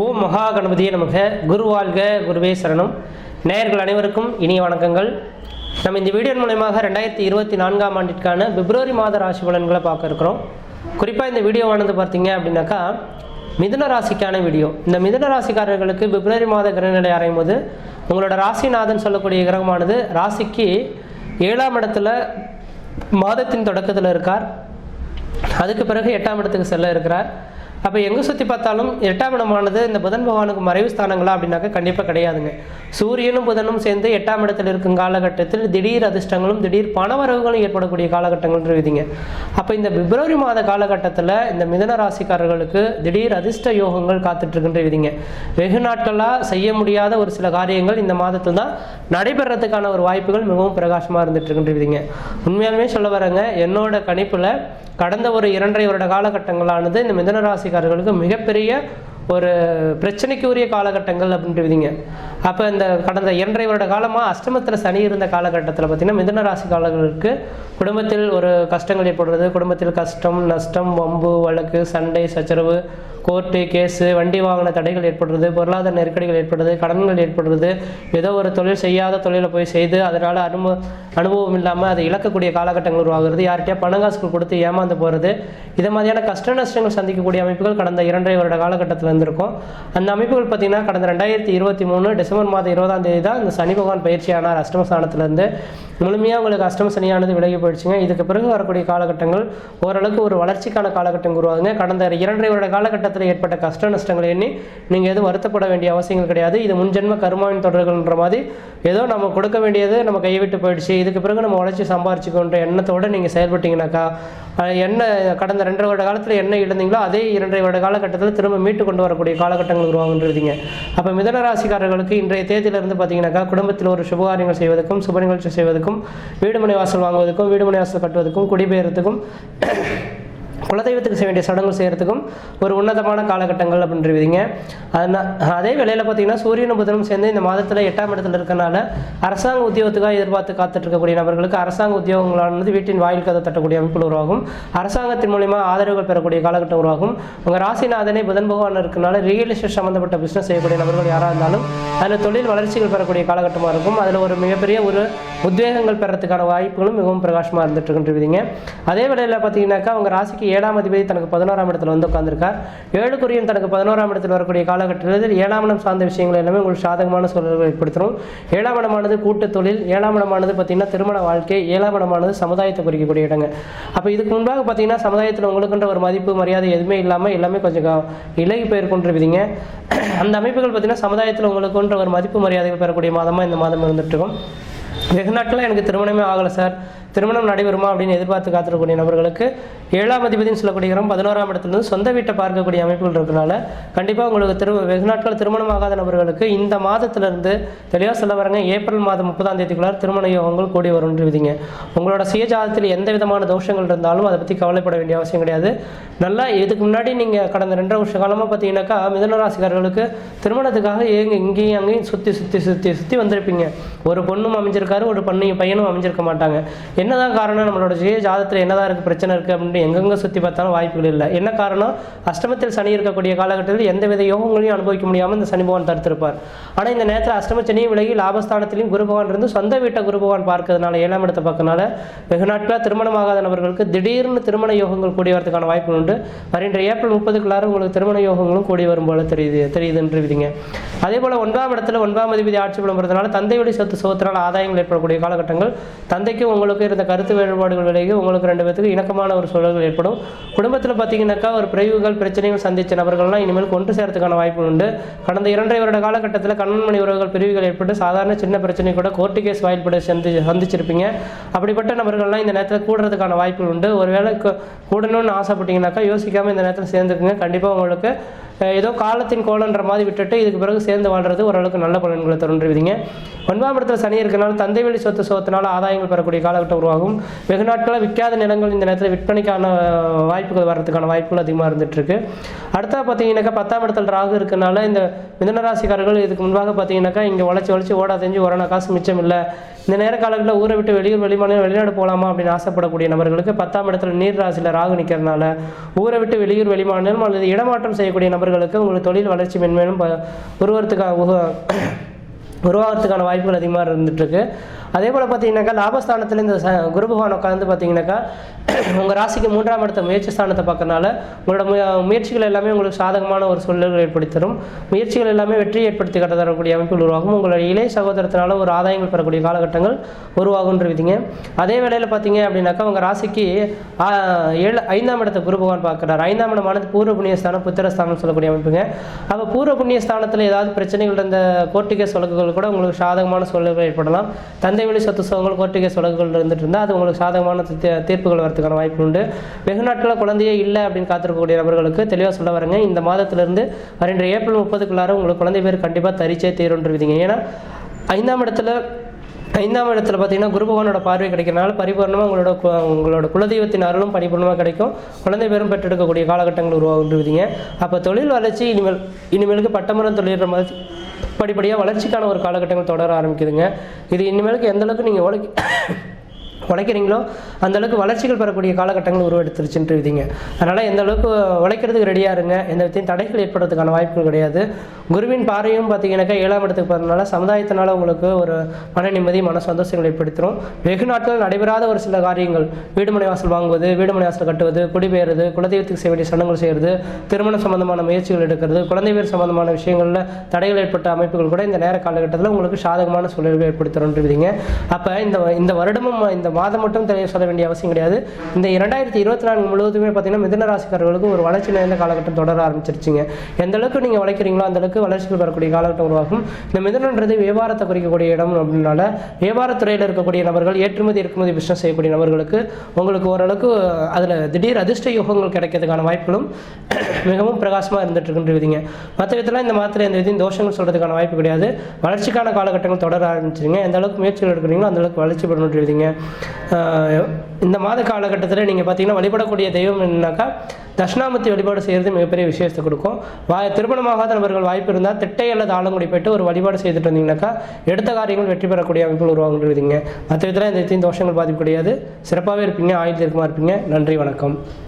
ஓம் மகா கணபதியே நமக. குரு வாழ்க குருவே சரணம். நேயர்கள் அனைவருக்கும் இனிய வணக்கங்கள். நம்ம இந்த வீடியோ மூலயமாக ரெண்டாயிரத்தி இருபத்தி நான்காம் ஆண்டிற்கான பிப்ரவரி மாத ராசி பலன்களை பார்க்க இருக்கிறோம். குறிப்பாக இந்த வீடியோவானது பார்த்தீங்க அப்படின்னாக்கா மிதுன ராசிக்கான வீடியோ. இந்த மிதுன ராசிக்காரர்களுக்கு பிப்ரவரி மாத கிரகநிலை அறையும் போது உங்களோட ராசிநாதன் சொல்லக்கூடிய கிரகமானது ராசிக்கு ஏழாம் இடத்துல மாதத்தின் தொடக்கத்தில் இருக்கார். அதுக்கு பிறகு எட்டாம் இடத்துக்கு செல்ல இருக்கிறார். அப்போ எங்கே சுற்றி பார்த்தாலும் எட்டாம் இடமானது இந்த புதன் பகவானுக்கு மறைவு ஸ்தானங்களா அப்படின்னாக்க கண்டிப்பாக கிடையாதுங்க. சூரியனும் புதனும் சேர்ந்து எட்டாம் இடத்தில் இருக்கும் காலகட்டத்தில் திடீர் அதிர்ஷ்டங்களும் திடீர் பணவரவுகளும் ஏற்படக்கூடிய காலகட்டங்கள் இருக்குதுங்க. அப்போ இந்த பிப்ரவரி மாத காலகட்டத்தில் இந்த மிதன ராசிக்காரர்களுக்கு திடீர் அதிர்ஷ்ட யோகங்கள் காத்துட்ருக்குன்ற விதிங்க வெகு நாட்களாக செய்ய முடியாத ஒரு சில காரியங்கள் இந்த மாதத்தில் தான் நடைபெறத்துக்கான ஒரு வாய்ப்புகள் மிகவும் பிரகாசமாக இருந்துட்டு இருக்கின்ற விதிங்க உண்மையாலுமே சொல்ல வரேங்க என்னோட கணிப்பில் கடந்த ஒரு இரண்டரை வருட காலகட்டங்களானது இந்த மிதன ராசி ராசிக்காரர்களுக்கு மிகப்பெரிய ஒரு பிரச்சனைக்கு உரிய காலகட்டங்கள் அப்படின்ட்டு அப்போ இந்த கடந்த இரண்டரை வருட காலமாக அஷ்டமத்தில் சனி இருந்த காலகட்டத்தில் பார்த்தீங்கன்னா மிதன காலங்களுக்கு குடும்பத்தில் ஒரு கஷ்டங்கள் ஏற்படுறது. குடும்பத்தில் கஷ்டம் நஷ்டம் வம்பு வழக்கு சண்டை சச்சரவு கோர்ட்டு கேஸு வண்டி வாகன தடைகள் ஏற்படுறது பொருளாதார நெருக்கடிகள் ஏற்படுறது கடன்கள் ஏற்படுறது. ஏதோ ஒரு தொழில் செய்யாத தொழிலை போய் செய்து அதனால் அனுபவ அனுபவம் இல்லாமல் அதை இழக்கக்கூடிய காலகட்டங்கள் உருவாகிறது. யார்கிட்டயா பணங்காசுகள் கொடுத்து ஏமாந்து போகிறது இதை மாதிரியான கஷ்ட நஷ்டங்கள் சந்திக்கக்கூடிய அமைப்புகள் கடந்த இரண்டரை வருட காலகட்டத்தில் வந்திருக்கும். அந்த அமைப்புகள் பார்த்திங்கன்னா கடந்த ரெண்டாயிரத்தி இருபத்தி மூணு டிசம்பர் மாதம் இருபதாம் தேதி தான் இந்த சனி பகவான் பயிற்சியானார். அஷ்டமஸ்தானத்திலேருந்து முழுமையாக உங்களுக்கு அஷ்டம சனியானது விலகி போயிடுச்சுங்க. இதுக்கு பிறகு வரக்கூடிய காலகட்டங்கள் ஓரளவுக்கு ஒரு வளர்ச்சிக்கான காலகட்டம் உருவாகுங்க. கடந்த இரண்டரை வருட காலகட்டத்தில் ஏற்பட்ட கஷ்ட நஷ்டங்களை எண்ணி நீங்கள் எதுவும் வருத்தப்பட வேண்டிய அவசியங்கள் கிடையாது. இது முன்ஜென்ம கர்மாவின் தொடர்கள்ன்ற மாதிரி ஏதோ நம்ம கொடுக்க வேண்டியது நம்ம கைவிட்டு போயிடுச்சு. இதுக்கு பிறகு நம்ம உழைச்சி சம்பாரிச்சுக்கோன்ற எண்ணத்தோடு நீங்கள் செயல்பட்டீங்கன்னாக்கா என்ன கடந்த ரெண்டரை வருட காலத்தில் என்ன இழந்தீங்களோ அதே இரண்டரை வருட காலகட்டத்தில் திரும்ப மீட்டு கொண்டு வரக்கூடிய காலகட்டங்கள் உருவாகுன்றதுங்க அப்போ மிதன ராசிக்காரர்களுக்கு இன்றைய தேதியிலிருந்து பார்த்தீங்கன்னாக்கா குடும்பத்தில் ஒரு சுபகாரியங்கள் செய்வதற்கும் சுப நிகழ்ச்சி செய்வதற்கும் வீடுமனை வாசல் வாங்குவதற்கும் வீடுமனை வாசல் கட்டுவதற்கும் குடிபெயர்த்துக்கும் குலதெய்வத்துக்கு செய்ய வேண்டிய சடங்கு செய்கிறதுக்கும் ஒரு உன்னதமான காலகட்டங்கள் அப்படின்றீங்க அதனால் அதே வேளையில் பார்த்தீங்கன்னா சூரியனும் புதனும் சேர்ந்து இந்த மாதத்தில் எட்டாம் இடத்துல இருக்கனால அரசாங்க உத்தியோகத்துக்காக எதிர்பார்த்து காத்துட்டு இருக்கக்கூடிய நபர்களுக்கு அரசாங்க உத்தியோகங்களானது வீட்டின் வாயில் கதை தட்டக்கூடிய அமைப்புகள் உருவாகும். அரசாங்கத்தின் மூலிமா ஆதரவுகள் பெறக்கூடிய காலகட்டம் உருவாகும். உங்கள் ராசிநாதனே புதன் பகவான் இருக்கனால ரியல் எஸ்டேட் சம்மந்தப்பட்ட பிஸ்னஸ் செய்யக்கூடிய நபர்கள் யாராக இருந்தாலும் அதில் தொழில் வளர்ச்சிகள் பெறக்கூடிய காலகட்டமாக இருக்கும். அதில் ஒரு மிகப்பெரிய ஒரு உத்வேகங்கள் பெறத்துக்கான வாய்ப்புகளும் மிகவும் பிரகாசமாக இருந்துட்டு இருக்கின்றீங்க அதே வேளையில் பார்த்தீங்கன்னாக்கா உங்கள் ராசிக்கு ஏழாம் அதிபதி தனக்கு பதினோராம் இடத்துல வந்து உட்கார்ந்திருக்கார். ஏழுக்குரியன் தனக்கு பதினோராம் இடத்தில் வரக்கூடிய காலகட்டத்தில் ஏழாம் இடம் சார்ந்த விஷயங்கள் எல்லாமே உங்களுக்கு சாதகமான சூழல்களை ஏற்படுத்தும் ஏழாம் இடமானது கூட்டு தொழில் ஏழாம் இடமானது பார்த்தீங்கன்னா திருமண வாழ்க்கை ஏழாம் இடமானது சமுதாயத்தை குறிக்கக்கூடிய இடங்க. அப்போ இதுக்கு முன்பாக பார்த்தீங்கன்னா சமுதாயத்தில் உங்களுக்குன்ற ஒரு மதிப்பு மரியாதை எதுவுமே இல்லாமல் எல்லாமே கொஞ்சம் இலகி போயிருக்குன்றவிதிங்க அந்த அமைப்புகள் பார்த்தீங்கன்னா சமுதாயத்தில் உங்களுக்குன்ற ஒரு மதிப்பு மரியாதைகள் பெறக்கூடிய மாதமாக இந்த மாதம் இருந்துட்டு இருக்கும். வெகு நாட்களாக எனக்கு திருமணமே ஆகலை சார். திருமணம் நடைபெறுமா அப்படின்னு எதிர்பார்த்து காத்திருக்கக்கூடிய நபர்களுக்கு ஏழாம் அதிபதினு சொல்லக்கூடிய இடம் பதினோராம் இடத்துலேருந்து சொந்த வீட்டை பார்க்கக்கூடிய அமைப்புகள் இருக்கனால கண்டிப்பாக உங்களுக்கு திரு வெகு நாட்கள் திருமணம் ஆகாத நபர்களுக்கு இந்த மாதத்திலிருந்து தெளிவாக சொல்ல வரங்க. ஏப்ரல் மாதம் முப்பதாம் தேதிக்குள்ளார் திருமண யோகங்கள் கூடி வரும்னு விதிங்க உங்களோட சுயஜாதத்தில் எந்த விதமான தோஷங்கள் இருந்தாலும் அதை பற்றி கவலைப்பட வேண்டிய அவசியம் கிடையாது. நல்லா இதுக்கு முன்னாடி நீங்கள் கடந்த ரெண்டரை வருஷ காலமாக பார்த்தீங்கன்னாக்கா மிதனராசிக்காரர்களுக்கு திருமணத்துக்காக ஏங்க இங்கேயும் அங்கேயும் சுற்றி சுற்றி சுற்றி சுற்றி வந்திருப்பீங்க. ஒரு பொண்ணும் அமைஞ்சிருக்காரு ஒரு பொண்ணையும் பையனும் அமைஞ்சிருக்க மாட்டாங்க. என்னதான் காரணம்? நம்மளோட சுய ஜாதத்தில் என்னதான் இருக்குது பிரச்சனை இருக்குது அப்படின்னு எங்கெங்கே சுற்றி பார்த்தாலும் வாய்ப்புகள் இல்லை. என்ன காரணம்? அஷ்டமத்தில் சனி இருக்கக்கூடிய காலகட்டத்தில் எந்த வித யோகங்களையும் அனுபவிக்க முடியாமல் இந்த சனி பகவான் தடுத்திருப்பார். ஆனால் இந்த நேரத்தில் அஷ்டம சனியும் விலகி லாபஸ்தானத்திலையும் குரு பகவான் இருந்து சொந்த வீட்டை குரு பகவான் பார்க்கறதுனால ஏழாம் இடத்தை பார்க்கறதுனால வெகு நாட்களாக திருமணமாகாத நபர்களுக்கு திடீர்னு திருமண யோகங்கள் கூடி வரதுக்கான வாய்ப்புகள் உண்டு. வருகின்ற ஏப்ரல் முப்பதுக்குள்ளார உங்களுக்கு திருமண யோகங்களும் கூடி வரும் போல தெரியுது தெரியுதுன்றீங்க அதே போல் ஒன்றாம் இடத்துல ஒன்பதாம் அதிபதி ஆட்சி பலம் தந்தை வழி சொத்து சோத்தினால் ஆதாயங்கள் ஏற்படக்கூடிய காலகட்டங்கள் தந்தைக்கும் உங்களுக்கு இருந்த கருத்து வேறுபாடுகள் விலகி உங்களுக்கு ரெண்டு பேத்துக்கு இணக்கமான ஒரு சூழல்கள் ஏற்படும். குடும்பத்தில் பார்த்தீங்கன்னாக்கா ஒரு பிரிவுகள் பிரச்சனைகள் சந்தித்த நபர்கள்லாம் இனிமேல் கொண்டு சேர்த்துக்கான வாய்ப்பு உண்டு. கடந்த இரண்டரை வருட காலகட்டத்தில் கண்மணி உறவுகள் பிரிவுகள் ஏற்பட்டு சாதாரண சின்ன பிரச்சனை கூட கோர்ட்டு கேஸ் வாயில்பட சந்தி சந்திச்சிருப்பீங்க. அப்படிப்பட்ட நபர்கள்லாம் இந்த நேரத்தில் கூடுறதுக்கான வாய்ப்புகள் உண்டு. ஒருவேளை கூடணும்னு ஆசைப்பட்டீங்கன்னாக்கா யோசிக்காமல் இந்த நேரத்தில் சேர்ந்துக்குங்க. கண்டிப்பாக உங்களுக்கு ஏதோ காலத்தின் கோலன்ற மாதிரி விட்டுட்டு இதுக்கு பிறகு சேர்ந்து வாழ்றது ஓரளவுக்கு நல்ல பலன்களை தருன்றீங்க ஒன்பதாம் இடத்துல சனி இருக்கனால தந்தை வழி சொத்து சோத்தினால ஆதாயங்கள் பெறக்கூடிய காலகட்டம் உருவாகும். வெகு நாட்களாக விற்காத நிலங்கள் இந்த நேரத்தில் விற்பனைக்கான வாய்ப்புகள் வர்றதுக்கான வாய்ப்புகள் அதிகமாக இருந்துட்டு இருக்கு அடுத்தா பார்த்தீங்கன்னாக்கா பத்தாம் இடத்துல ராகு இருக்கனால இந்த மிதனராசிக்காரர்கள் இதுக்கு முன்பாக பார்த்தீங்கன்னாக்கா இங்கே உழைச்சி உழைச்சி ஓடா தெரிஞ்சு ஓரணா காசு மிச்சம் இல்லை. இந்த நேர காலங்களில் ஊரை விட்டு வெளியூர் வெளிமாநிலம் வெளிநாடு போகலாமா அப்படின்னு ஆசைப்படக்கூடிய நபர்களுக்கு பத்தாம் இடத்துல நீர் ராசியில் ராகு நிற்கிறதுனால ஊரை விட்டு வெளியூர் வெளிமாநிலம் அல்லது இடமாற்றம் செய்யக்கூடிய நபர்களுக்கு உங்களுக்கு தொழில் வளர்ச்சி மென்மேலும் ப- உருவத்துக்காக உருவாகிறதுக்கான வாய்ப்புகள் அதிகமாக இருந்துகிட்ருக்கு அதே போல் பார்த்தீங்கன்னாக்கா லாபஸ்தானத்தில் இந்த குரு பகவான் உட்காந்து பார்த்தீங்கன்னாக்கா உங்கள் ராசிக்கு மூன்றாம் இடத்த முயற்சி ஸ்தானத்தை பார்க்கறனால உங்களோட முய முயற்சிகள் எல்லாமே உங்களுக்கு சாதகமான ஒரு சூழல்கள் ஏற்படுத்தி தரும். முயற்சிகள் எல்லாமே வெற்றி ஏற்படுத்தி கட்ட தரக்கூடிய அமைப்புகள் உருவாகும். உங்களுடைய இளைய சகோதரத்தினால ஒரு ஆதாயங்கள் பெறக்கூடிய காலகட்டங்கள் உருவாகுன்றவிதிங்க அதே வேளையில் பார்த்தீங்க அப்படின்னாக்கா உங்கள் ராசிக்கு ஏழு ஐந்தாம் இடத்தை குரு பகவான் பார்க்குறாரு. ஐந்தாம் இடமானது பூர்வ புண்ணியஸ்தானம் புத்திரஸ்தானம் சொல்லக்கூடிய அமைப்புங்க. அப்போ பூர்வ புண்ணியஸ்தானத்தில் ஏதாவது பிரச்சனைகள் இருந்த கோர்ட்டுகேஸ் வழக்குகள் கூட உங்களுக்கு சாதகமான சூழல்கள் ஏற்படலாம். தந்தை வழி சொத்து சுகங்கள் கோர்ட்டு கேஸ் வழக்குகள் இருந்துட்டு இருந்தால் அது உங்களுக்கு சாதகமான தீர்ப்புகள் வரதுக்கான வாய்ப்பு உண்டு. வெகு நாட்களில் குழந்தையே இல்லை அப்படின்னு காத்திருக்கக்கூடிய நபர்களுக்கு தெளிவாக சொல்ல வரேங்க. இந்த மாதத்திலிருந்து வருகின்ற ஏப்ரல் முப்பதுக்குள்ளார உங்களுக்கு குழந்தை பேர் கண்டிப்பாக தரிச்சே தீருன்றவிதிங்க ஏன்னா ஐந்தாம் இடத்துல ஐந்தாம் இடத்துல பார்த்தீங்கன்னா குரு பகவானோட பார்வை கிடைக்கிறனால பரிபூர்ணமாக உங்களோட உங்களோட குலதெய்வத்தின் அருளும் பரிபூர்ணமாக கிடைக்கும். குழந்தை பேரும் பெற்றெடுக்கக்கூடிய காலகட்டங்கள் உருவாகுன்றீங்க அப்போ தொழில் வளர்ச்சி இனிமேல் இனிமேலுக்கு பட்டமரம் தொழில்ற மாதிரி படிப்படியாக வளர்ச்சிக்கான ஒரு காலகட்டங்கள் தொடர ஆரம்பிக்குதுங்க. இது இனிமேலுக்கு எந்தளவுக்கு நீங்கள் உழைக்க உழைக்கிறீங்களோ அந்தளவுக்கு வளர்ச்சிகள் பெறக்கூடிய காலகட்டங்கள் உருவெடுத்துருச்சுன்ட்டு விதிங்க அதனால் எந்த அளவுக்கு உழைக்கிறதுக்கு ரெடியாக இருங்க. எந்த விதத்தையும் தடைகள் ஏற்படுறதுக்கான வாய்ப்புகள் கிடையாது. குருவின் பார்வையும் பார்த்தீங்கன்னாக்கா ஏழாம் இடத்துக்கு போகிறதுனால சமுதாயத்தினால உங்களுக்கு ஒரு மன நிம்மதி மன சந்தோஷங்கள் ஏற்படுத்தும் வெகு நாட்கள் நடைபெறாத ஒரு சில காரியங்கள் வீடுமனை வாசல் வாங்குவது வீடுமனை வாசல் கட்டுவது குடிபெயர்றது குலதெய்வத்துக்கு செய்ய வேண்டிய சடங்குகள் செய்கிறது திருமணம் சம்பந்தமான முயற்சிகள் எடுக்கிறது குழந்தை பேர் சம்பந்தமான விஷயங்களில் தடைகள் ஏற்பட்ட அமைப்புகள் கூட இந்த நேர காலகட்டத்தில் உங்களுக்கு சாதகமான சூழல்கள் ஏற்படுத்துறோன்றீங்க அப்போ இந்த இந்த வருடமும் இந்த மாதம் மட்டும் தெரிய சொல்ல வேண்டிய அவசியம் கிடையாது. இந்த இரண்டாயிரத்தி இருபத்தி நான்கு முழுவதுமே பார்த்தீங்கன்னா மிதன ராசிக்காரர்களுக்கு ஒரு வளர்ச்சி நிறைந்த காலகட்டம் தொடர ஆரம்பிச்சிருச்சுங்க. எந்த அளவுக்கு நீங்கள் உழைக்கிறீங்களோ அந்த அளவுக்கு வளர்ச்சிகள் வரக்கூடிய காலகட்டம் உருவாகும். இந்த மிதனன்றது வியாபாரத்தை குறிக்கக்கூடிய இடம் அப்படின்னால வியாபாரத்துறையில் இருக்கக்கூடிய நபர்கள் ஏற்றுமதி இறக்குமதி பிஸ்னஸ் செய்யக்கூடிய நபர்களுக்கு உங்களுக்கு ஓரளவுக்கு அதில் திடீர் அதிர்ஷ்ட யோகங்கள் கிடைக்கிறதுக்கான வாய்ப்புகளும் மிகவும் பிரகாசமாக இருந்துட்டு இருக்குன்றீங்க மற்ற விதத்தில் இந்த மாத்திரை இந்த விதையும் தோஷங்கள் சொல்கிறதுக்கான வாய்ப்பு கிடையாது. வளர்ச்சிக்கான காலகட்டங்கள் தொடர ஆரம்பிச்சிருங்க. எந்த அளவுக்கு முயற்சிகள் எடுக்கிறீங்களோ அந்த அளவுக்கு வளர்ச்சி பெறணுன்றீங்க இந்த மாத காலகட்டத்தில் நீங்கள் பார்த்தீங்கன்னா வழிபடக்கூடிய தெய்வம் என்னன்னாக்கா தட்சிணாமூர்த்தி வழிபாடு செய்கிறது மிகப்பெரிய விசேஷத்தை கொடுக்கும். வா திருமணமாகாத நபர்கள் வாய்ப்பு இருந்தால் திட்டை அல்லது ஆலங்குடி போயிட்டு ஒரு வழிபாடு செய்துட்டு வந்தீங்கன்னாக்கா எடுத்த காரியங்கள் வெற்றி பெறக்கூடிய அமைப்புகள் உருவாகுன்றீங்க மற்ற விதத்தில் இந்த தோஷங்கள் பாதிப்பு கிடையாது சிறப்பாகவே இருப்பீங்க ஆயுள் இருக்குமா இருப்பீங்க. நன்றி வணக்கம்.